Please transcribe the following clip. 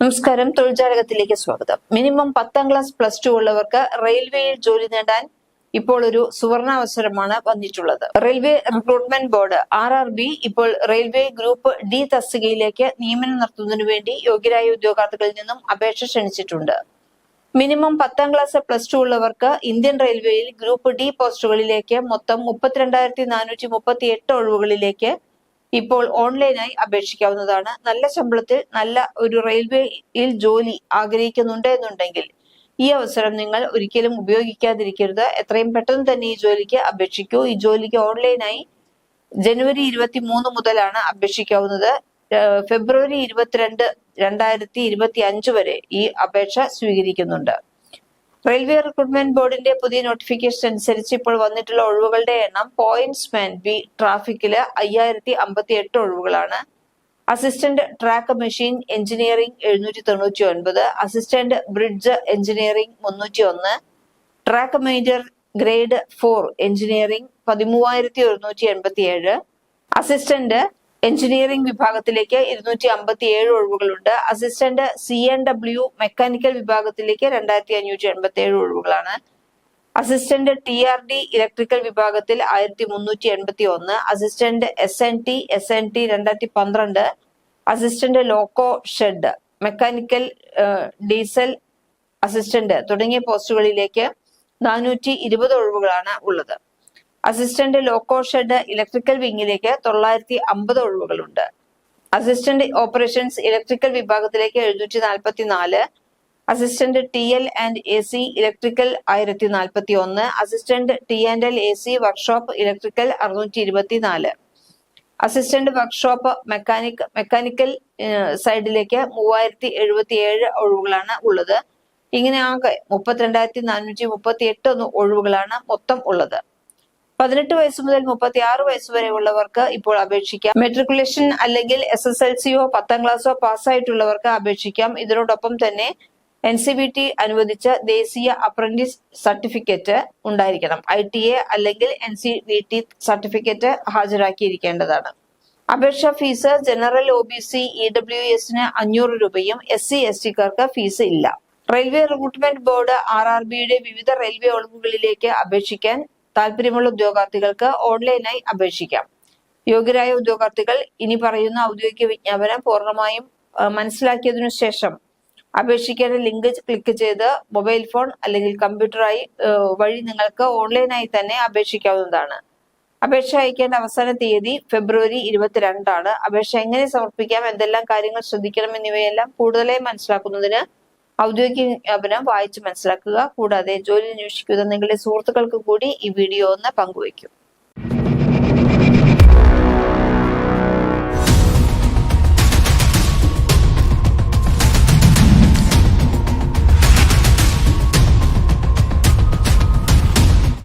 നമസ്കാരം. തൊഴിൽജാലകത്തിലേക്ക് സ്വാഗതം. മിനിമം പത്താം ക്ലാസ് പ്ലസ് ടു ഉള്ളവർക്ക് റെയിൽവേയിൽ ജോലി നേടാൻ ഇപ്പോൾ ഒരു സുവർണാവസരമാണ് വന്നിട്ടുള്ളത്. Railway recruitment board R R B ഇപ്പോൾ റെയിൽവേ ഗ്രൂപ്പ് ഡി തസ്തികയിലേക്ക് നിയമനം നടത്തുന്നതിനു വേണ്ടി യോഗ്യരായ ഉദ്യോഗാർത്ഥികളിൽ നിന്നും അപേക്ഷ ക്ഷണിച്ചിട്ടുണ്ട്. മിനിമം പത്താം ക്ലാസ് പ്ലസ് ടു ഉള്ളവർക്ക് ഇന്ത്യൻ റെയിൽവേയിൽ ഗ്രൂപ്പ് ഡി പോസ്റ്റുകളിലേക്ക് മൊത്തം മുപ്പത്തിരണ്ടായിരത്തി നാനൂറ്റി മുപ്പത്തി എട്ട് ഒഴിവുകളിലേക്ക് ഇപ്പോൾ ഓൺലൈനായി അപേക്ഷിക്കാവുന്നതാണ്. നല്ല ശമ്പളത്തിൽ നല്ല ഒരു റെയിൽവേയിൽ ജോലി ആഗ്രഹിക്കുന്നുണ്ട് എന്നുണ്ടെങ്കിൽ ഈ അവസരം നിങ്ങൾ ഒരിക്കലും ഉപയോഗിക്കാതിരിക്കരുത്. എത്രയും പെട്ടെന്ന് തന്നെ ഈ ജോലിക്ക് അപേക്ഷിക്കൂ. ഈ ജോലിക്ക് ഓൺലൈനായി ജനുവരി ഇരുപത്തി മൂന്ന് മുതലാണ് അപേക്ഷിക്കാവുന്നത്. ഫെബ്രുവരി ഇരുപത്തിരണ്ട് രണ്ടായിരത്തി ഇരുപത്തി അഞ്ച് വരെ ഈ അപേക്ഷ സ്വീകരിക്കുന്നുണ്ട്. റെയിൽവേ റിക്രൂട്ട്മെന്റ് ബോർഡിന്റെ പുതിയ നോട്ടിഫിക്കേഷൻ അനുസരിച്ച് ഇപ്പോൾ വന്നിട്ടുള്ള ഒഴിവുകളുടെ എണ്ണം പോയിന്റ്സ് മാൻ ബി ട്രാഫിക്കിൽ അയ്യായിരത്തി അമ്പത്തി എട്ട് ഒഴിവുകളാണ്. അസിസ്റ്റന്റ് ട്രാക്ക് മെഷീൻ എഞ്ചിനീയറിംഗ് എഴുന്നൂറ്റി തൊണ്ണൂറ്റി ഒൻപത് അസിസ്റ്റന്റ് ബ്രിഡ്ജ് എഞ്ചിനീയറിംഗ് മുന്നൂറ്റി ഒന്ന് track major grade four engineering പതിമൂവായിരത്തി ഒരുന്നൂറ്റി എൺപത്തി ഏഴ് അസിസ്റ്റന്റ് എഞ്ചിനീയറിംഗ് വിഭാഗത്തിലേക്ക് ഇരുന്നൂറ്റി അമ്പത്തി ഏഴ് ഒഴിവുകളുണ്ട്. Assistant C N W mechanical വിഭാഗത്തിലേക്ക് രണ്ടായിരത്തി അഞ്ഞൂറ്റി എൺപത്തി ഏഴ് ഒഴിവുകളാണ്. Assistant T R D electrical വിഭാഗത്തിൽ ആയിരത്തി മുന്നൂറ്റി എൺപത്തി ഒന്ന് assistant S N T S N T രണ്ടായിരത്തി പന്ത്രണ്ട് assistant loco shed mechanical diesel assistant തുടങ്ങിയ പോസ്റ്റുകളിലേക്ക് നാനൂറ്റി ഇരുപത് ഒഴിവുകളാണ് ഉള്ളത്. അസിസ്റ്റന്റ് ലോക്കോ ഷെഡ് ഇലക്ട്രിക്കൽ വിങ്ങിലേക്ക് തൊള്ളായിരത്തി അമ്പത് ഒഴിവുകളുണ്ട്. അസിസ്റ്റന്റ് ഓപ്പറേഷൻസ് ഇലക്ട്രിക്കൽ വിഭാഗത്തിലേക്ക് എഴുന്നൂറ്റി നാൽപ്പത്തി നാല് assistant T L and A C electrical ആയിരത്തി നാൽപ്പത്തി ഒന്ന് assistant T and L A C workshop electrical അറുന്നൂറ്റി ഇരുപത്തി നാല് അസിസ്റ്റന്റ് വർക്ക്ഷോപ്പ് മെക്കാനിക് മെക്കാനിക്കൽ സൈഡിലേക്ക് മൂവായിരത്തി എഴുപത്തി ഏഴ് ഒഴിവുകളാണ് ഉള്ളത്. ഇങ്ങനെ ആകെ മുപ്പത്തിരണ്ടായിരത്തി നാനൂറ്റി മുപ്പത്തി എട്ട് ഒഴിവുകളാണ് മൊത്തം ഉള്ളത്. പതിനെട്ട് വയസ്സ് മുതൽ മുപ്പത്തി ആറ് വയസ്സ് വരെയുള്ളവർക്ക് ഇപ്പോൾ അപേക്ഷിക്കാം. മെട്രിക്കുലേഷൻ അല്ലെങ്കിൽ എസ് എസ് എൽ സിയോ പത്താം ക്ലാസ്സോ പാസ്സായിട്ടുള്ളവർക്ക് അപേക്ഷിക്കാം. ഇതിനോടൊപ്പം തന്നെ എൻ സി ബി ടി അനുവദിച്ച ദേശീയ അപ്രന്റീസ് സർട്ടിഫിക്കറ്റ് ഉണ്ടായിരിക്കണം. ഐ ടി എ അല്ലെങ്കിൽ N C B T certificate ഹാജരാക്കിയിരിക്കേണ്ടതാണ്. അപേക്ഷാ fees general O B C E W എസിന് അഞ്ഞൂറ് രൂപയും എസ് സി എസ് ടിക്കാർക്ക് ഫീസ് ഇല്ല. Railway recruitment board R R ബിയുടെ വിവിധ റെയിൽവേ ഒളിവുകളിലേക്ക് അപേക്ഷിക്കാൻ താല്പര്യമുള്ള ഉദ്യോഗാർത്ഥികൾക്ക് ഓൺലൈനായി അപേക്ഷിക്കാം. യോഗ്യരായ ഉദ്യോഗാർത്ഥികൾ ഇനി പറയുന്ന ഔദ്യോഗിക വിജ്ഞാപനം പൂർണമായും മനസ്സിലാക്കിയതിനു ശേഷം അപേക്ഷിക്കേണ്ട ലിങ്ക് ക്ലിക്ക് ചെയ്ത് മൊബൈൽ ഫോൺ അല്ലെങ്കിൽ കമ്പ്യൂട്ടറായി വഴി നിങ്ങൾക്ക് ഓൺലൈനായി തന്നെ അപേക്ഷിക്കാവുന്നതാണ്. അപേക്ഷ അയക്കേണ്ട അവസാന തീയതി ഫെബ്രുവരി ഇരുപത്തിരണ്ടാണ്. അപേക്ഷ എങ്ങനെ സമർപ്പിക്കാം എന്തെല്ലാം കാര്യങ്ങൾ ശ്രദ്ധിക്കണം എന്നിവയെല്ലാം കൂടുതലായി മനസ്സിലാക്കുന്നതിന് ഔദ്യോഗിക വിജ്ഞാപനം വായിച്ചു മനസ്സിലാക്കുക. കൂടാതെ ജോലി അന്വേഷിക്കുന്ന നിങ്ങളുടെ സുഹൃത്തുക്കൾക്ക് കൂടി ഈ വീഡിയോ ഒന്ന് പങ്കുവയ്ക്കും.